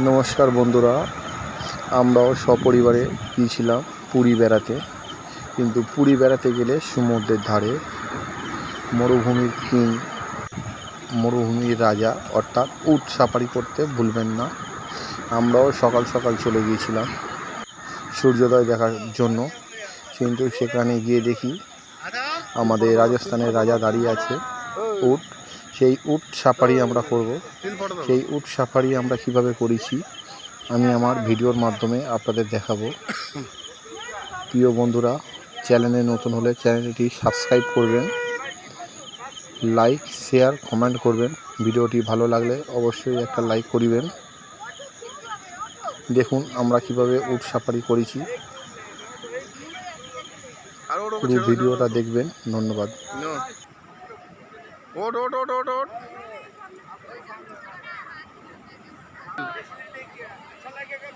নমস্কার বন্ধুরা, আমরাও সপরিবারে গিয়েছিলাম পুরী বেড়াতে। কিন্তু পুরী বেড়াতে গেলে সমুদ্রের ধারে মরুভূমির কিং, মরুভূমির রাজা অর্থাৎ উট সাফারি করতে ভুলবেন না। আমরাও সকাল সকাল চলে গিয়েছিলাম সূর্যোদয় দেখার জন্য। কিন্তু সেখানে গিয়ে দেখি আমাদের রাজস্থানের রাজা দাঁড়িয়ে আছে উট। সেই উট সাফারি আমরা করব। সেই উট সাফারি আমরা কীভাবে করেছি, আমি আমার ভিডিওর মাধ্যমে আপনাদের দেখাবো। প্রিয় বন্ধুরা, চ্যানেলে নতুন হলে চ্যানেলটি সাবস্ক্রাইব করবেন, লাইক, শেয়ার, কমেন্ট করবেন। ভিডিওটি ভালো লাগলে অবশ্যই একটা লাইক করিবেন। দেখুন আমরা কীভাবে উট সাফারি করেছি। পুরো ভিডিওটা দেখবেন। ধন্যবাদ। ओट ओट ओट ओट ओट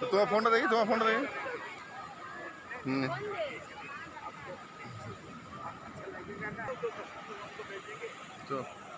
तुम्हारा फ़ोन देखिए तुम्हारा फ़ोन देखिए तो हम्म।